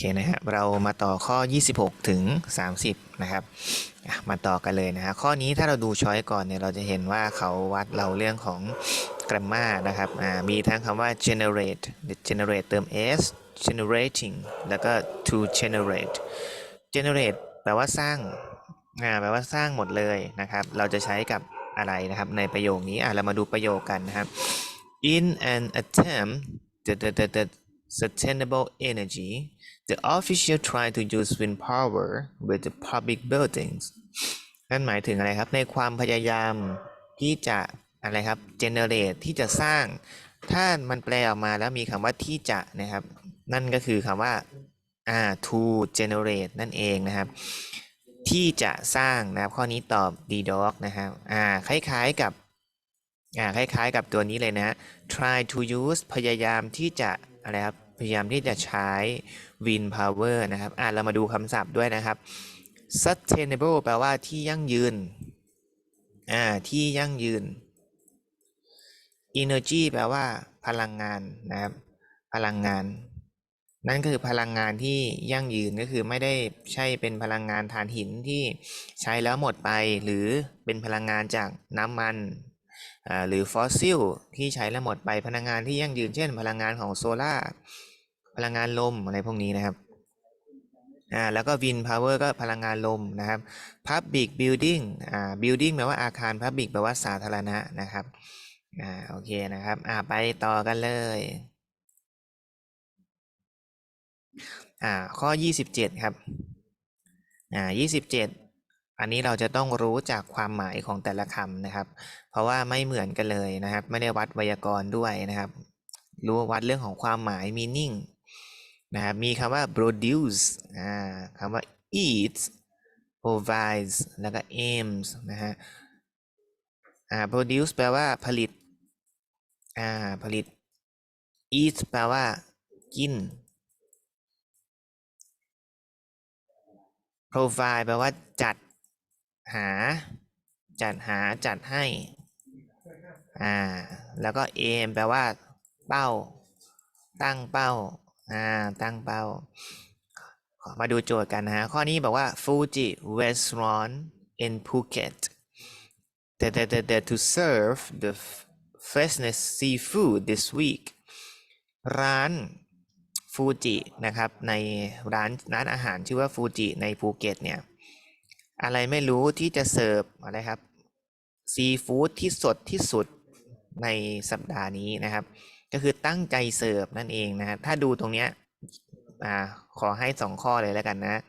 เคนะครับเรามาต่อข้อ 26 ถึง 30 นะครับมาต่อกันเลยนะฮะข้อนี้ถ้าเราดูช้อยก่อนเนี่ยเราจะเห็นว่าเขาวัดเราเรื่องของ grammar นะครับมีทั้งคำว่า generate generate เติม s generating แล้วก็ to generate generate แปลว่าสร้างแปลว่าสร้างหมดเลยนะครับ เราจะใช้กับอะไรนะครับ ในประโยคนี้อะเรามาดูประโยคกันนะครับ in an attempt sustainable energy the official tried to use wind power with the public buildings นั่นหมายถึงอะไรครับ ในความพยายามที่จะอะไรครับ generate ที่จะสร้าง ถ้ามันแปลออกมาแล้วมีคำว่าที่จะนะครับ นั่นก็คือคำว่าอ่า to generate นั่นเองนะครับ ที่จะสร้างนะครับ ข้อนี้ตอบ d dog นะครับอ่าคล้ายๆกับอ่าคล้ายๆกับตัวนี้เลยนะ try to use พยายามที่จะอะไรครับ พยายามที่จะใช้ wind power นะครับอ่าเรามาดูคำศัพท์ด้วยนะครับ sustainable แปลว่าที่ยั่งยืนอ่าที่ยั่งยืน energy แปลว่า พลังงานนะครับ พลังงาน นั่นก็คือพลังงานที่ยั่งยืนก็คือไม่ได้ใช่เป็นพลังงานถ่านหินที่ใช้แล้วหมดไป หรือเป็นพลังงานจากน้ำมันอ่าหรือฟอสซิลที่ใช้แล้วหมดไปพลังงานที่ยั่งยืนเช่น พลังงานของโซลา่า พลังงานลมอะไรพวกนี้นะครับอ่าแล้วก็วินพาวเวอร์ก็พลังงานลมนะครับ Public Building อ่า Building แปลว่าอาคาร Public แปลว่าสาธารณะนะครับอ่าโอเคนะครับอ่าไปต่อกันเลยอ่าข้อ 27 ครับอ่า27 อันนี้เราจะต้องรู้จากความหมายของแต่ละคำนะครับ เพราะว่าไม่เหมือนกันเลยนะครับ ไม่ได้วัดไวยากรณ์ด้วยนะครับ รู้วัดเรื่องของความหมาย meaning นะครับมีคำว่า produce อ่าคำว่า eat provides แล้วก็ aims นะฮะอ่า produce แปลว่าผลิตอ่าผลิต eat แปลว่ากิน provide แปลว่าจัดหา จัดหาจัดให้อ่าแล้วก็ aim แปลว่าเป้า ตั้งเป้า อ่าตั้งเป้า มาดูโจทย์กันนะฮะ ข้อนี้บอกว่า Fuji restaurant in Phuket that that that that to serve the freshest seafood this week ร้านฟูจินะครับในร้านร้านอาหารชื่อว่าฟูจิในภูเก็ตเนี่ยอะไรไม่รู้ที่จะเสิร์ฟอะไรครับซีฟู้ดที่สดที่สุดในสัปดาห์นี้นะครับ ก็คือตั้งใจเสิร์ฟนั่นเองนะฮะถ้าดูตรงเนี้ยอ่าขอให้สองข้อเลยแล้วกันนะ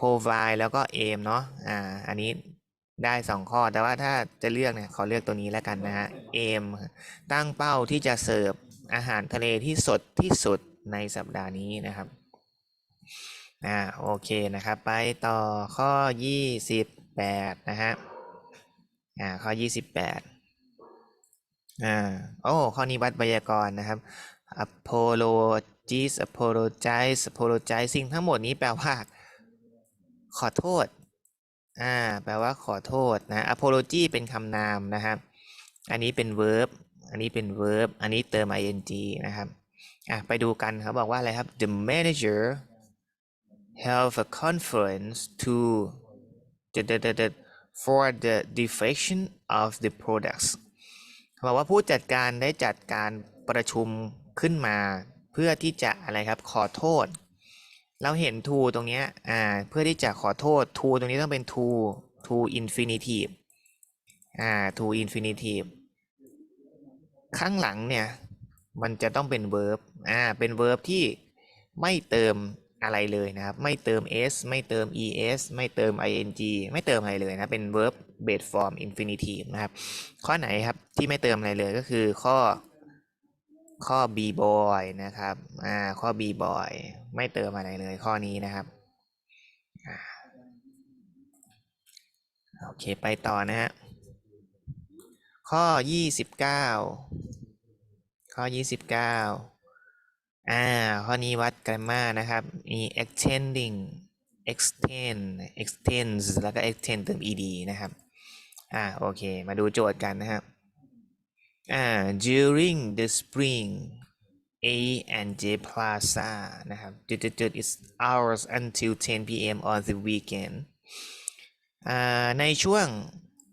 provide แล้วก็ aim เนาะอ่าอันนี้ได้สองข้อ แต่ว่าถ้าจะเลือกเนี่ยขอเลือกตัวนี้แล้วกันนะฮะ aim ตั้งเป้าที่จะเสิร์ฟอาหารทะเลที่สดที่สุดในสัปดาห์นี้นะครับอ่าโอเคนะครับ ไปต่อข้อ 28 นะฮะอ่าข้อ 28 อ่าโอ้ ข้อนี้วัดไวยากรณ์นะครับ apologize apologize apologize สิ่งทั้งหมดนี้แปลว่า ขอโทษ อ่า แปลว่าขอโทษนะ apology เป็นคำนามนะครับ อันนี้เป็น verb อันนี้เป็น verb อันนี้เติม ing นะครับ อะ ไปดูกันเขาบอกว่าอะไรครับ the manager held a conference to the, the, the, the, for the defection of the products บอกว่าผู้จัดการได้จัดการประชุมขึ้นมา เพื่อที่จะอะไรครับขอโทษ เราเห็น to ตรงเนี้ยอ่าเพื่อที่จะขอโทษ to ตรงนี้ต้องเป็น to to infinitive อ่า to infinitive ข้างหลังเนี่ยมันจะต้องเป็น verb อ่าเป็น verb ที่ไม่เติมอะไรเลยนะครับ ไม่เติม s ไม่เติม es ไม่เติม ing ไม่เติมอะไรเลยนะ เป็น verb base form infinitive นะครับ ข้อไหนครับที่ไม่เติมอะไรเลยก็คือข้อข้อ b boy นะครับ อ่า ข้อ b boy ไม่เติมอะไรเลยข้อนี้นะครับ โอเค ไปต่อนะฮะ ข้อ 29 ข้อ 29 อ่า ข้อนี้วัด grammar นะครับ มี extending extend extends แล้วก็ extend เติม ed นะครับ อ่าโอเค มาดูโจทย์กันนะครับอ่า during the spring A and J Plaza นะครับจุดๆๆ is hours until 10 p.m. on the weekend อ่าในช่วง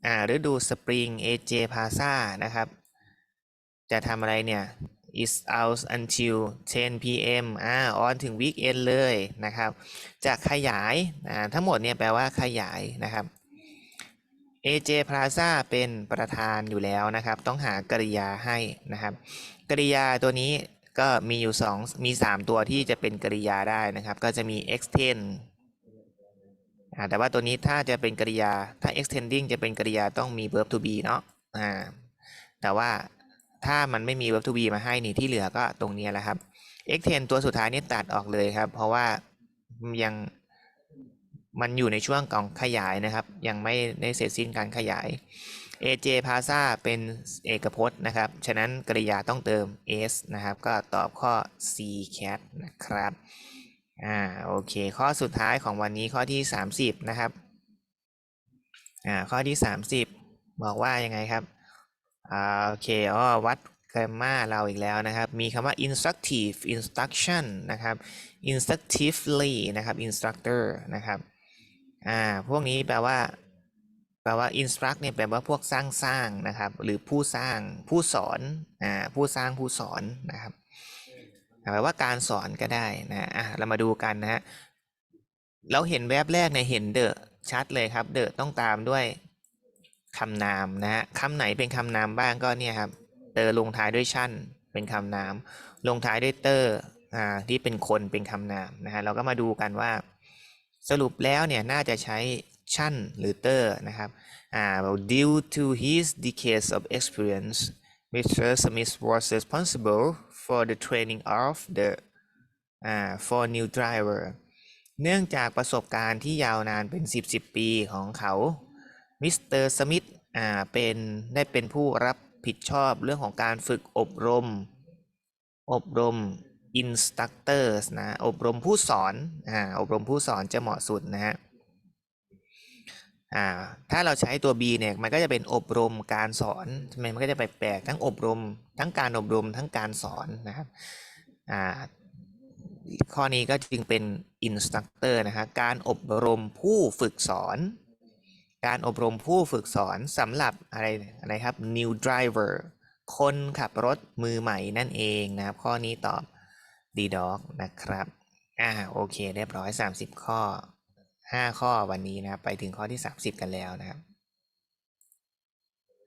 อ่าฤดูสปริง AJ Plaza นะครับ จะทำอะไรเนี่ย is out until 10 p.m. อ่า on ถึง weekend เลยนะครับ จะขยาย อ่า ทั้งหมดเนี่ยแปลว่าขยายนะครับ AJ Plaza เป็นประธานอยู่แล้วนะครับ ต้องหากริยาให้นะครับ กริยาตัวนี้ก็มีอยู่ 2 มี 3 ตัวที่จะเป็นกริยาได้นะครับ ก็จะมี extend แต่ว่าตัวนี้ถ้าจะเป็นกริยาถ้า extending จะเป็นกริยาต้องมี verb to be เนาะแต่ว่าถ้ามันไม่มี verb to be มาให้นี่ที่เหลือก็ตรงนี้แหละครับ extend ตัวสุดท้ายนี่ตัดออกเลยครับ เพราะว่ายัง มันอยู่ในช่วงของขยายนะครับ ยังไม่ได้เสร็จสิ้นการขยาย AJ Plaza เป็นเอกพจน์นะครับ ฉะนั้นกริยาต้องเติม s นะครับ ก็ตอบข้อ C cat นะครับ อ่า โอเค ข้อสุดท้ายของวันนี้ข้อที่ 30 นะครับ อ่า ข้อที่ 30 บอกว่ายังไงครับ อ่า โอเคอ๋อวัด grammar เราอีกแล้วนะครับ มีคำว่า instructive instruction นะครับ instructively นะครับ instructor นะครับ อ่าพวกนี้แปลว่า แปลว่า instruct เนี่ยแปลว่าพวกสร้างสร้างนะครับ หรือผู้สร้างผู้สอนอ่าผู้สร้างผู้สอนนะครับแปลว่าการสอนก็ได้นะอะเรามาดูกันนะฮะเราเห็นแวบแรกเนี่ยเห็นเดอะชัดเลยครับ เดอะต้องตามด้วยคำนามนะฮะคำไหนเป็นคำนามบ้างก็เนี่ยครับเตอลงท้ายด้วยชั่นเป็นคำนาม ลงท้ายด้วยเตอร์อ่าที่เป็นคนเป็นคำนามนะฮะเราก็มาดูกันว่า สรุปแล้วเนี่ยน่าจะใช้ชั่นหรือเตอร์นะครับอ่า due to his decades of experience Mr. Smith was responsible for the training of the อ่า for new driver เนื่องจากประสบการณ์ที่ยาวนานเป็น 10 10 ปีของเขา มิสเตอร์สมิธอ่าเป็นได้เป็นผู้รับผิดชอบเรื่องของการฝึกอบรม อบรม instructors นะอบรมผู้สอนอ่าอบรมผู้สอนจะเหมาะสุดนะฮะอ่าถ้าเราใช้ตัว B เนี่ยมันก็จะเป็นอบรมการสอนใช่ไหมมันก็จะแปลกๆทั้งอบรม ทั้งการอบรมทั้งการสอนนะครับอ่าข้อนี้ก็จึงเป็น instructor นะฮะการอบรมผู้ฝึกสอน การอบรมผู้ฝึกสอนสำหรับอะไรอะไรครับ new driver คนขับรถมือใหม่นั่นเองนะครับ ข้อนี้ตอบ D dog นะครับ อ่าโอเค เรียบร้อย 30 ข้อ 5 ข้อวันนี้นะครับไปถึงข้อที่ 30 กันแล้วนะครับ